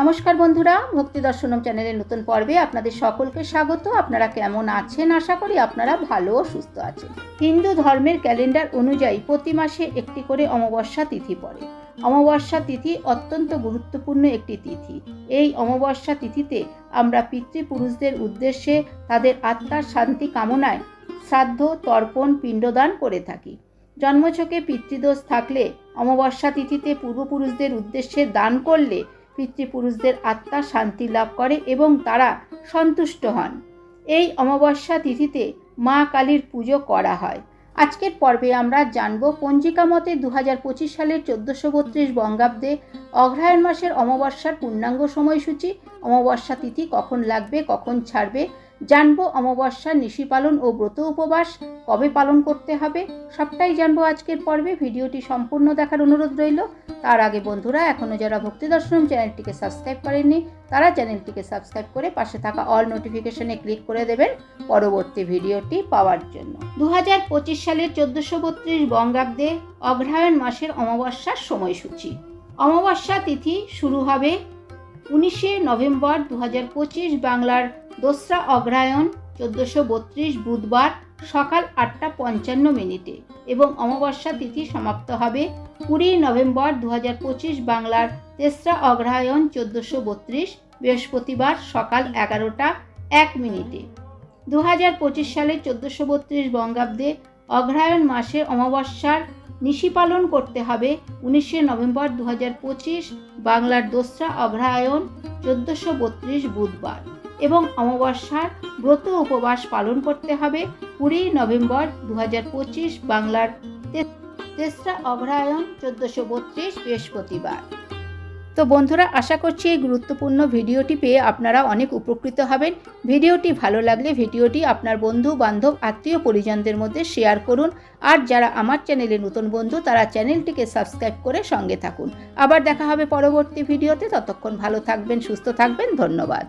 নমস্কার বন্ধুরা, ভক্তি দর্শনম চ্যানেলের নতুন পর্বে আপনাদের সকলকে স্বাগত। আপনারা কেমন আছেন? আশা করি আপনারা ভালো ও সুস্থ আছেন। হিন্দু ধর্মের ক্যালেন্ডার অনুযায়ী প্রতি মাসে একটি করে অমাবস্যা তিথি পড়ে। অমাবস্যা তিথি অত্যন্ত গুরুত্বপূর্ণ একটি তিথি। এই অমাবস্যা তিথিতে আমরা পিতৃপুরুষদের উদ্দেশ্যে তাদের আত্মার শান্তি কামনায় শ্রাদ্ধ, তর্পণ, পিণ্ডদান করে থাকি। জন্মছকে পিতৃদোষ থাকলে অমাবস্যা তিথিতে পূর্বপুরুষদের উদ্দেশ্যে দান করলে পিতৃপুরুষদের আত্মা শান্তি লাভ করে এবং তারা সন্তুষ্ট হন। এই অমাবস্যা তিথিতে মা কালীর পুজো করা হয়। আজকের পর্বে আমরা জানব পঞ্জিকা মতে দু হাজার পঁচিশ সালের চোদ্দোশো বত্রিশ বঙ্গাব্দে অগ্রহায়ণ মাসের অমাবস্যার পূর্ণাঙ্গ সময়সূচি। অমাবস্যা তিথি কখন লাগবে, কখন ছাড়বে জানব অমাবস্যার নিশি পালন ও ব্রত উপবাস কবে পালন করতে হবে, সবটাই জানব আজকের পর্বে। ভিডিওটি সম্পূর্ণ দেখার অনুরোধ রইল। তার আগে বন্ধুরা এখনও যারা ভক্তি দর্শনম চ্যানেলটিকে সাবস্ক্রাইব করেননি, তারা চ্যানেলটিকে সাবস্ক্রাইব করে পাশে থাকা অল নোটিফিকেশনে ক্লিক করে দেবেন পরবর্তী ভিডিওটি পাওয়ার জন্য। দু হাজার পঁচিশ সালের চোদ্দোশো বত্রিশ বঙ্গাব্দে অগ্রহায়ণ মাসের অমাবস্যার সময়সূচি। অমাবস্যা তিথি শুরু হবে উনিশে নভেম্বর দু হাজার পঁচিশ বাংলার দোসরা অগ্রহায়ণ চোদ্দোশো বত্রিশ বুধবার সকাল আটটা পঞ্চান্ন মিনিটে এবং অমাবস্যা তিথি সমাপ্ত হবে কুড়ি নভেম্বর দু হাজার পঁচিশ বাংলার তেসরা অগ্রহায়ণ চোদ্দোশো বত্রিশ বৃহস্পতিবার সকাল এগারোটা এক মিনিটে। দু হাজার পঁচিশ সালে চোদ্দোশো বত্রিশ বঙ্গাব্দে অগ্রহায়ণ মাসে অমাবস্যার নিশি পালন করতে হবে। উনিশে নভেম্বর দু হাজার পঁচিশ, বাংলার দোসরা অগ্রহায়ণ, চোদ্দোশো বত্রিশ বুধবার। এবং অমাবস্যার ব্রত উপবাস পালন করতে হবে। কুড়ি নভেম্বর দু হাজার পঁচিশ, বাংলার তেসরা অগ্রহায়ণ, চোদ্দোশো বত্রিশ বৃহস্পতিবার। তো বন্ধুরা, আশা করছি এই গুরুত্বপূর্ণ ভিডিওটি পেয়ে আপনারা অনেক উপকৃত হবেন। ভিডিওটি ভালো লাগলে ভিডিওটি আপনার বন্ধু, বান্ধব, আত্মীয়, পরিজনদের মধ্যে শেয়ার করুন। আর যারা আমার চ্যানেলে নতুন বন্ধু, তারা চ্যানেলটিকে সাবস্ক্রাইব করে সঙ্গে থাকুন। আবার দেখা হবে পরবর্তী ভিডিওতে। ততক্ষণ ভালো থাকবেন, সুস্থ থাকবেন। ধন্যবাদ।